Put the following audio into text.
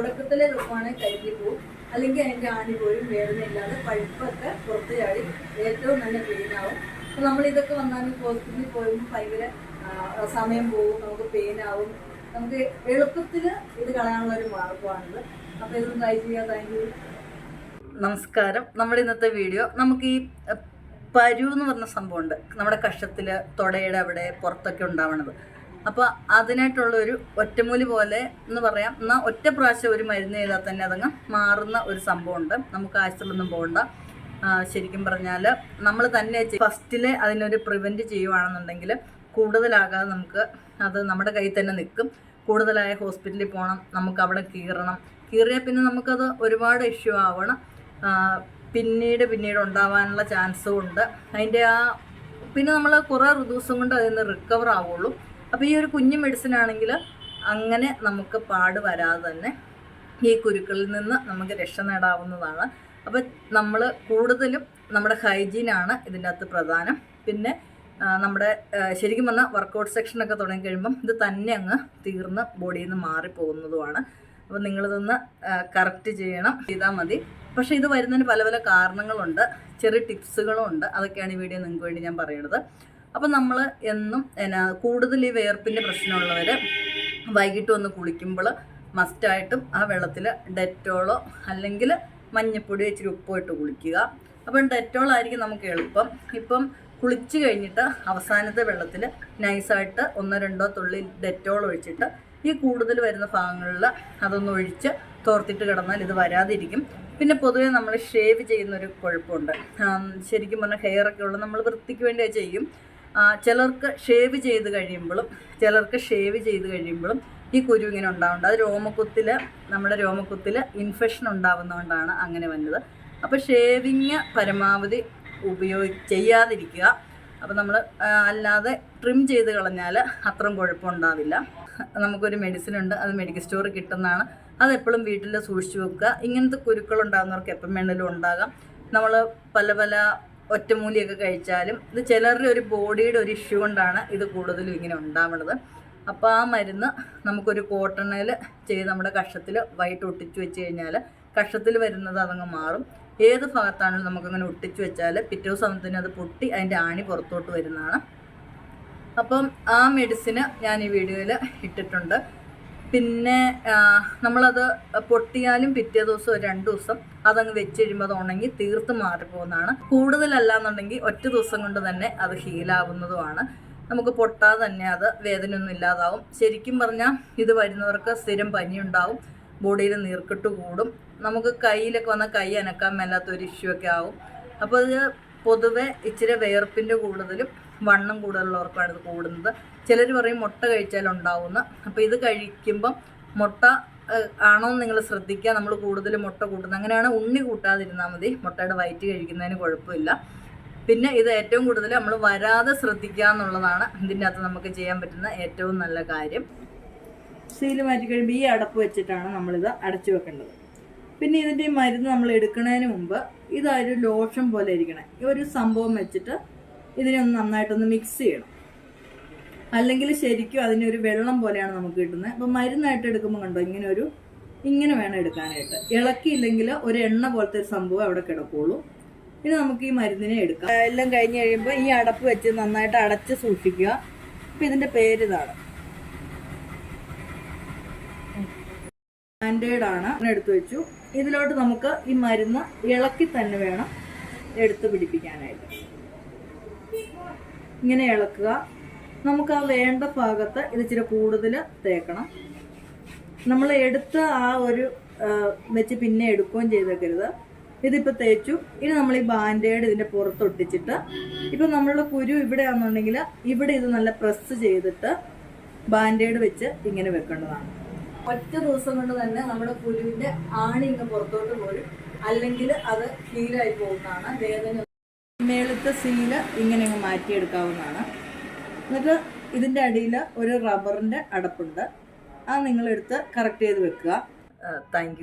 തുടക്കത്തിലെ കരിഞ്ഞു പോകും അല്ലെങ്കിൽ അതിന്റെ ആണി പോലും വേദനയില്ലാതെ പഴുപ്പൊക്കെ പുറത്ത് ചാടി ഏറ്റവും നല്ല ക്ലീൻ ആവും. അപ്പോൾ നമ്മൾ ഇതൊക്കെ വന്നാലും ഹോസ്പിറ്റലിൽ പോകുമ്പോൾ ഭയങ്കര സമയം പോകും നമുക്ക് പെയിൻ ആവും. നമുക്ക് എളുപ്പത്തിൽ ഇത് കളയാനുള്ള ഒരു മാർഗമാണിത് അപ്പോൾ ഇതൊന്നും ട്രൈ ചെയ്യാൻ താങ്ക് യു നമസ്കാരം. നമ്മുടെ ഇന്നത്തെ വീഡിയോ നമുക്ക് ഈ പരു എന്ന് പറഞ്ഞ സംഭവമുണ്ട്. നമ്മുടെ കഷത്തിൽ തുടയുടെ അവിടെ പുറത്തൊക്കെ ഉണ്ടാവണത്. അപ്പോൾ അതിനായിട്ടുള്ള ഒരു ഒറ്റമൂലി പോലെ എന്ന് പറയാം. എന്നാൽ ഒറ്റ പ്രാവശ്യം ഒരു മരുന്ന് ചെയ്താൽ തന്നെ അതങ്ങ് മാറുന്ന ഒരു സംഭവമുണ്ട്. നമുക്ക് ആശുപത്രിയിലൊന്നും പോകണ്ട. ശരിക്കും പറഞ്ഞാൽ നമ്മൾ തന്നെ ഫസ്റ്റിൽ അതിനൊരു പ്രിവെന്റ് ചെയ്യുവാണെന്നുണ്ടെങ്കിൽ കൂടുതലാകാതെ നമുക്ക് അത് നമ്മുടെ കയ്യിൽ തന്നെ നിൽക്കും. കൂടുതലായ ഹോസ്പിറ്റലിൽ പോകണം നമുക്ക് അവിടെ കീറണം. കീറിയാൽ പിന്നെ നമുക്കത് ഒരുപാട് ഇഷ്യൂ ആവണം. പിന്നീട് പിന്നീട് ഉണ്ടാവാനുള്ള ചാൻസും ഉണ്ട്. അതിന്റെ ആ പിന്നെ നമ്മൾ കുറേ ദിവസം കൊണ്ട് അതിൽ നിന്ന് റിക്കവർ ആവുള്ളൂ. അപ്പോൾ ഈ ഒരു കുഞ്ഞു മെഡിസിൻ ആണെങ്കിൽ അങ്ങനെ നമുക്ക് പാട് വരാതെ തന്നെ ഈ കുരുക്കളിൽ നിന്ന് നമുക്ക് രക്ഷ നേടാവുന്നതാണ്. അപ്പോൾ നമ്മൾ കൂടുതലും നമ്മുടെ ഹൈജീനാണ് ഇതിന്റെ അകത്ത് പ്രധാനം. പിന്നെ നമ്മുടെ ശരിക്കും പറഞ്ഞാൽ വർക്കൗട്ട് സെക്ഷനൊക്കെ തുടങ്ങി കഴിയുമ്പം ഇത് തന്നെ അങ്ങ് തീർന്ന് ബോഡിയിൽ നിന്ന് മാറിപ്പോകുന്നതുമാണ്. അപ്പോൾ നിങ്ങളിതൊന്ന് കറക്റ്റ് ചെയ്യണം. ചെയ്താൽ മതി. പക്ഷേ ഇത് വരുന്നതിന് പല പല കാരണങ്ങളുണ്ട്. ചെറിയ ടിപ്സുകളും ഉണ്ട്. അതൊക്കെയാണ് ഈ വീഡിയോ നിങ്ങൾക്ക് വേണ്ടി ഞാൻ പറയുന്നത് അപ്പോൾ നമ്മൾ എന്നും എന്നാ കൂടുതൽ ഈ വേർപ്പിന്റെ പ്രശ്നമുള്ളവർ വൈകിട്ട് വന്ന് കുളിക്കുമ്പോൾ മസ്റ്റായിട്ടും ആ വെള്ളത്തിൽ ഡെറ്റോളോ അല്ലെങ്കിൽ മഞ്ഞപ്പൊടി ഇച്ചിരി ഉപ്പോ ഇട്ട് കുളിക്കുക. അപ്പം ഡെറ്റോൾ ആയിരിക്കും നമുക്ക് എളുപ്പം. ഇപ്പം കുളിച്ച് കഴിഞ്ഞിട്ട് അവസാനത്തെ വെള്ളത്തിൽ നൈസായിട്ട് ഒന്നോ രണ്ടോ തുള്ളി ഡെറ്റോൾ ഒഴിച്ചിട്ട് ഈ കൂടുതൽ വരുന്ന ഭാഗങ്ങളിൽ അതൊന്ന് ഒഴിച്ച് തോർത്തിട്ട് കിടന്നാൽ ഇത് വരാതിരിക്കും. പിന്നെ പൊതുവെ നമ്മൾ ഷേവ് ചെയ്യുന്നൊരു കുഴപ്പമുണ്ട്. ശരിക്കും പറഞ്ഞാൽ ഹെയർ ഒക്കെ ഉള്ള നമ്മൾ വൃത്തിക്ക് വേണ്ടിയാണ് ചെയ്യും. ചിലർക്ക് ഷേവ് ചെയ്ത് കഴിയുമ്പോഴും ചിലർക്ക് ഷേവ് ചെയ്ത് കഴിയുമ്പോഴും ഈ കുരു ഇങ്ങനെ ഉണ്ടാവുന്നുണ്ട്. അത് രോമക്കുത്തിൽ നമ്മുടെ രോമക്കുത്തിൽ ഇൻഫെക്ഷൻ ഉണ്ടാവുന്നതുകൊണ്ടാണ് അങ്ങനെ വന്നത്. അപ്പോൾ ഷേവിങ് പരമാവധി ഉപയോഗി ചെയ്യാതിരിക്കുക. അപ്പോൾ നമ്മൾ അല്ലാതെ ട്രിം ചെയ്ത് കളഞ്ഞാൽ അത്രയും കുഴപ്പമുണ്ടാവില്ല. നമുക്കൊരു മെഡിസിൻ ഉണ്ട് അത് മെഡിക്കൽ സ്റ്റോറിൽ കിട്ടുന്നതാണ്. അതെപ്പോഴും വീട്ടിൽ സൂക്ഷിച്ചു വെക്കുക. ഇങ്ങനത്തെ കുരുക്കൾ ഉണ്ടാകുന്നവർക്ക് എപ്പം വേണമെങ്കിലും ഉണ്ടാകാം. നമ്മൾ പല പല ഒറ്റമൂലിയൊക്കെ കഴിച്ചാലും ഇത് ചിലരുടെ ഒരു ബോഡിയുടെ ഒരു ഇഷ്യൂ കൊണ്ടാണ് ഇത് കൂടുതലും ഇങ്ങനെ ഉണ്ടാവുന്നത് അപ്പോൾ ആ മരുന്ന് നമുക്കൊരു കോട്ടണിൽ ചെയ്ത് നമ്മുടെ കഷത്തിൽ വൈകിട്ട് ഒട്ടിച്ചു വെച്ച് കഴിഞ്ഞാൽ കഷത്തിൽ വരുന്നത് അതങ്ങ് മാറും. ഏത് ഭാഗത്താണെങ്കിലും നമുക്കങ്ങനെ ഒട്ടിച്ചു വെച്ചാൽ പിറ്റേ ദിവസം തന്നെ അത് പൊട്ടി അതിന്റെ ആണി പുറത്തോട്ട് വരുന്നതാണ്. അപ്പം ആ മെഡിസിന് ഞാൻ ഈ വീഡിയോയിൽ ഇട്ടിട്ടുണ്ട്. പിന്നെ നമ്മളത് പൊട്ടിയാലും പിറ്റേ ദിവസം ഒരു രണ്ട് ദിവസം അതങ്ങ് വെച്ച് ഉണങ്ങി തീർത്ത് മാറിപ്പോകുന്നതാണ്. കൂടുതലല്ല എന്നുണ്ടെങ്കിൽ ഒറ്റ ദിവസം കൊണ്ട് തന്നെ അത് ഹീലാവുന്നതുമാണ്. നമുക്ക് പൊട്ടാതെ തന്നെ അത് വേദനയൊന്നും ഇല്ലാതാവും. ശരിക്കും പറഞ്ഞാൽ ഇത് വരുന്നവർക്ക് സ്ഥിരം പനി ഉണ്ടാവും ബോഡിയിൽ നീർക്കെട്ട് കൂടും. നമുക്ക് കയ്യിലൊക്കെ വന്നാൽ കൈ അനക്കാൻ മേലാത്ത ഒരു ഇഷ്യൂ ഒക്കെ ആവും. അപ്പോൾ അത് പൊതുവെ ഇച്ചിരി വേർപ്പിന്റെ കൂടുതലും വണ്ണം കൂടുതലുള്ളവർക്കാണ് ഇത് കൂടുന്നത്. ചിലർ പറയും മുട്ട കഴിച്ചാൽ ഉണ്ടാവുന്ന. അപ്പോൾ ഇത് കഴിക്കുമ്പം മുട്ട ആണോ എന്ന് നിങ്ങൾ ശ്രദ്ധിക്കുക. നമ്മൾ കൂടുതൽ മുട്ട കൂട്ടുന്നത്. അങ്ങനെയാണ് ഉണ്ണി കൂട്ടാതിരുന്നാൽ മതി. മുട്ടയുടെ വയറ്റ് കഴിക്കുന്നതിന് കുഴപ്പമില്ല. പിന്നെ ഇത് ഏറ്റവും കൂടുതൽ നമ്മൾ വരാതെ ശ്രദ്ധിക്കുക എന്നുള്ളതാണ് ഇതിന്റെ അകത്ത് നമുക്ക് ചെയ്യാൻ പറ്റുന്ന ഏറ്റവും നല്ല കാര്യം. സീൽ മാറ്റി കഴിയുമ്പോൾ ഈ അടപ്പ് വെച്ചിട്ടാണ് നമ്മളിത് അടച്ചു വെക്കേണ്ടത്. പിന്നെ ഇതിന്റെ മരുന്ന് നമ്മൾ എടുക്കുന്നതിന് മുമ്പ് ഇതൊരു ലോഷൻ പോലെ ഇരിക്കണം. ഈ ഒരു സംഭവം വെച്ചിട്ട് ഇതിനൊന്ന് നന്നായിട്ടൊന്ന് മിക്സ് ചെയ്യണം. അല്ലെങ്കിൽ ശരിക്കും അതിനൊരു വെള്ളം പോലെയാണ് നമുക്ക് കിട്ടുന്നത്. അപ്പം മരുന്നായിട്ട് എടുക്കുമ്പോൾ കണ്ടോ ഇങ്ങനെ ഒരു ഇങ്ങനെ വേണം എടുക്കാനായിട്ട്. ഇളക്കിയില്ലെങ്കിൽ ഒരു എണ്ണ പോലത്തെ ഒരു സംഭവം അവിടെ കിടക്കുള്ളൂ. ഇനി നമുക്ക് ഈ മരുന്നിനെ എടുക്കാം. എല്ലാം കഴിഞ്ഞ് കഴിയുമ്പോൾ ഈ അടപ്പ് വെച്ച് നന്നായിട്ട് അടച്ച് സൂക്ഷിക്കുക. അപ്പം ഇതിന്റെ പേര് ഇതാണ്. ബാൻഡേഡ് ആണ്. എടുത്തു വെച്ചു. ഇതിലോട്ട് നമുക്ക് ഈ മരുന്ന് ഇളക്കി തന്നെ വേണം എടുത്ത് പിടിപ്പിക്കാനായിട്ട്. ഇങ്ങനെ ഇളക്കുക. നമുക്ക് ആ വേണ്ട ഭാഗത്ത് ഇത് ഇച്ചിരി കൂടുതൽ തേക്കണം. നമ്മൾ എടുത്ത ആ ഒരു വെച്ച് പിന്നെ എടുക്കുകയും ചെയ്തേക്കരുത്. ഇതിപ്പോൾ തേച്ചു. ഇനി നമ്മൾ ഈ ബാൻഡേഡ് ഇതിന്റെ പുറത്തൊട്ടിച്ചിട്ട് ഇപ്പം നമ്മളുടെ കുരു ഇവിടെ ആണെന്നുണ്ടെങ്കിൽ ഇവിടെ ഇത് നല്ല പ്രസ് ചെയ്തിട്ട് ബാൻഡേഡ് വെച്ച് ഇങ്ങനെ വെക്കേണ്ടതാണ്. ഒറ്റ ദിവസം കൊണ്ട് തന്നെ നമ്മുടെ പുലുവിന്റെ ആണി ഇങ്ങ് പുറത്തോട്ട് പോരും. അല്ലെങ്കിൽ അത് ഹീലായി പോകുന്നതാണ്. വേദന മേളത്തെ സീൽ ഇങ്ങനെ മാറ്റിയെടുക്കാവുന്നതാണ്. എന്നിട്ട് ഇതിന്റെ അടിയിൽ ഒരു റബ്ബറിന്റെ അടപ്പുണ്ട്. അത് നിങ്ങളെടുത്ത് കറക്റ്റ് ചെയ്ത് വെക്കുക. താങ്ക്